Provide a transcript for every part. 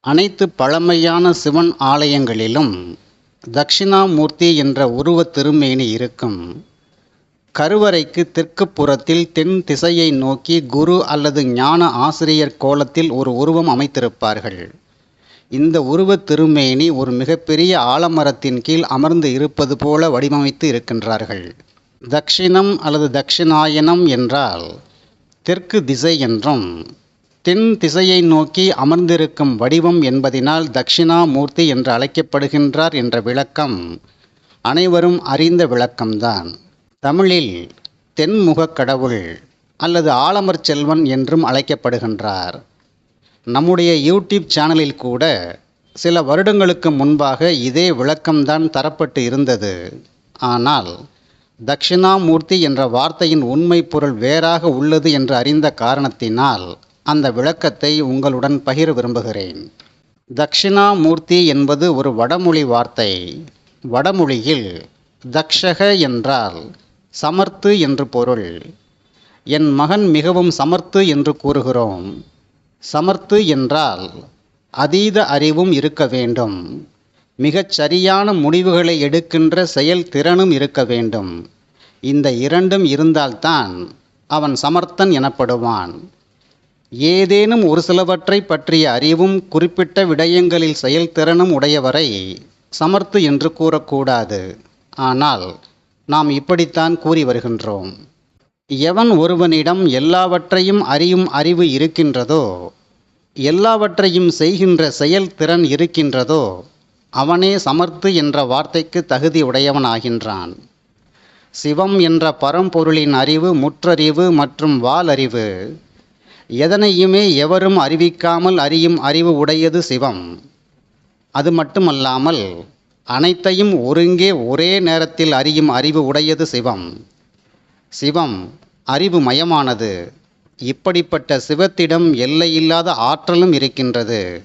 அனைத்து பழமையான சிவன் ஆலயங்களிலும் தட்சிணாமூர்த்தி என்ற உருவத் திருமேனி இருக்கும். கருவறைக்கு தெற்கு புறத்தில் தென் திசையை நோக்கி குரு அல்லது ஞான ஆசிரியர் கோலத்தில் ஒரு உருவம் அமைத்திருப்பார்கள். இந்த உருவத் திருமேனி ஒரு மிகப்பெரிய ஆலமரத்தின் கீழ் அமர்ந்து இருப்பது போல வடிவமைத்து இருக்கின்றார்கள். தக்ஷிணம் அல்லது தக்ஷிணாயனம் என்றால் தெற்கு திசை என்றும் தென் திசையை நோக்கி அமர்ந்திருக்கும் வடிவம் என்பதினால் தக்ஷிணாமூர்த்தி என்று அழைக்கப்படுகின்றார் என்ற விளக்கம் அனைவரும் அறிந்த விளக்கம்தான். தமிழில் தென்முகக் கடவுள் அல்லது ஆலமர் செல்வன் என்றும் அழைக்கப்படுகின்றார். நம்முடைய யூடியூப் சேனலில் கூட சில வருடங்களுக்கு முன்பாக இதே விளக்கம்தான் தரப்பட்டு இருந்தது. ஆனால் தக்ஷிணாமூர்த்தி என்ற வார்த்தையின் உண்மை பொருள் வேறாக உள்ளது என்று அறிந்த காரணத்தினால் அந்த விளக்கத்தை உங்களுடன் பகிர விரும்புகிறேன். தக்ஷிணாமூர்த்தி என்பது ஒரு வடமொழி வார்த்தை. வடமொழியில் தக்ஷக என்றால் சமர்த்து என்று பொருள். என் மகன் மிகவும் சமர்த்து என்று கூறுகிறோம். சமர்த்து என்றால் அதீத அறிவும் இருக்க வேண்டும். மிகச் சரியான முடிவுகளை எடுக்கின்ற செயல் திறனும் இருக்க வேண்டும். இந்த இரண்டும் இருந்தால்தான் அவன் சமர்த்தன் எனப்படுவான். ஏதேனும் ஒரு சிலவற்றை பற்றிய அறிவும் குறிப்பிட்ட விடயங்களில் செயல்திறனும் உடையவரை சமர்த்து என்று கூறக்கூடாது. ஆனால் நாம் இப்படித்தான் கூறி வருகின்றோம். எவன் ஒருவனிடம் எல்லாவற்றையும் அறியும் அறிவு இருக்கின்றதோ எல்லாவற்றையும் செய்கின்ற செயல்திறன் இருக்கின்றதோ அவனே சமர்த்து என்ற வார்த்தைக்கு தகுதி உடையவனாகின்றான். சிவம் என்ற பரம்பொருளின் அறிவு முற்றறிவு மற்றும் வாலறிவு எதனையுமே எவரும் அறிவிக்காமல் அறியும் அறிவு உடையது சிவம். அது மட்டுமல்லாமல் அனைத்தையும் ஒருங்கே ஒரே நேரத்தில் அறியும் அறிவு உடையது சிவம். சிவம் அறிவு மயமானது. இப்படிப்பட்ட சிவத்திடம் எல்லையில்லாத ஆற்றலும் இருக்கின்றது.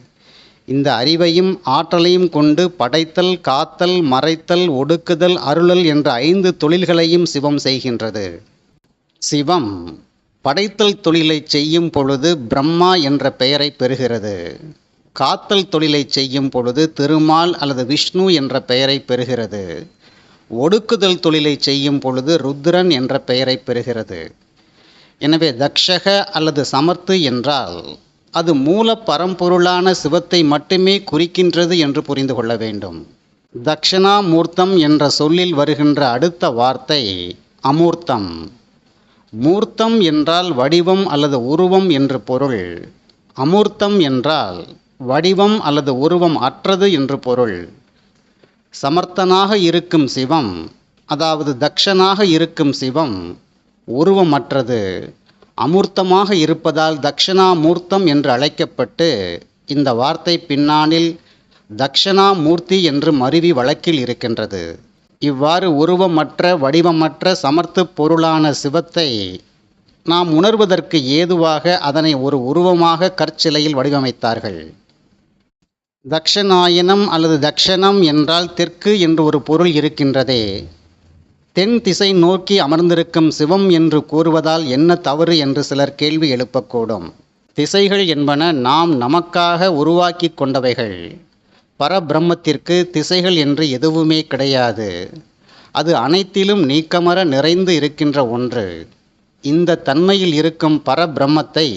இந்த அறிவையும் ஆற்றலையும் கொண்டு படைத்தல் காத்தல் மறைத்தல் ஒடுக்குதல் அருளல் என்ற ஐந்து தொழில்களையும் சிவம் செய்கின்றது. சிவம் படைத்தல் தொழிலை செய்யும் பொழுது பிரம்மா என்ற பெயரை பெறுகிறது. காத்தல் தொழிலை செய்யும் பொழுது திருமால் அல்லது விஷ்ணு என்ற பெயரை பெறுகிறது. ஒடுக்குதல் தொழிலை செய்யும் பொழுது ருத்ரன் என்ற பெயரை பெறுகிறது. எனவே தக்ஷக அல்லது சமர்த்து என்றால் அது மூல பரம்பொருளான சிவத்தை மட்டுமே குறிக்கின்றது என்று புரிந்து கொள்ள வேண்டும். தக்ஷணாமூர்த்தம் என்ற சொல்லில் வருகின்ற அடுத்த வார்த்தை அமூர்த்தம். மூர்த்தம் என்றால் வடிவம் அல்லது உருவம் என்று பொருள். அமூர்த்தம் என்றால் வடிவம் அல்லது உருவம் அற்றது என்று பொருள். சமர்த்தனாக இருக்கும் சிவம் அதாவது தக்ஷனாக இருக்கும் சிவம் உருவமற்றது. அமூர்த்தமாக இருப்பதால் தக்ஷணாமூர்த்தம் என்று அழைக்கப்பட்டு இந்த வார்த்தை பின்னாளில் தக்ஷணாமூர்த்தி என்று மருவி வழக்கில் இருக்கின்றது. இவ்வாறு உருவமற்ற வடிவமற்ற சமர்த்து பொருளான சிவத்தை நாம் உணர்வதற்கு ஏதுவாக அதனை ஒரு உருவமாக கற்சிலையில் வடிவமைத்தார்கள். தக்ஷநாயனம் அல்லது தக்ஷணம் என்றால் தெற்கு என்று ஒரு பொருள் இருக்கின்றதே. தென் திசை நோக்கி அமர்ந்திருக்கும் சிவம் என்று கூறுவதால் என்ன தவறு என்று சிலர் கேள்வி எழுப்பக்கூடும். திசைகள் என்பன நாம் நமக்காக உருவாக்கி கொண்டவைகள். பரபிரம்மத்திற்கு திசைகள் என்று எதுவுமே கிடையாது. அது அனைத்திலும் நீக்கமர நிறைந்து இருக்கின்ற ஒன்று. இந்த தன்மையில் இருக்கும் பரபிரம்மத்தை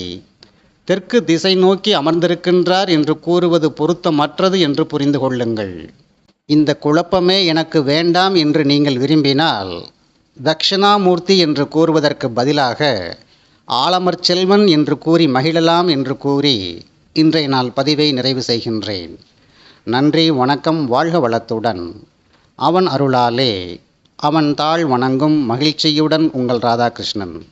தெற்கு திசை நோக்கி அமர்ந்திருக்கின்றார் என்று கூறுவது பொருத்தமற்றது என்று புரிந்து கொள்ளுங்கள். இந்த குழப்பமே எனக்கு வேண்டாம் என்று நீங்கள் விரும்பினால் தக்ஷணாமூர்த்தி என்று கூறுவதற்கு பதிலாக ஆலமர் செல்வன் என்று கூறி மகிழலாம் என்று கூறி இன்றைய நாள் பதிவை நிறைவு செய்கின்றேன். நன்றி வணக்கம் வாழ்க வளத்துடன். அவன் அருளாலே அவன் தாழ் வணங்கும் மகிழ்ச்சியுடன் உங்கள் ராதாகிருஷ்ணன்.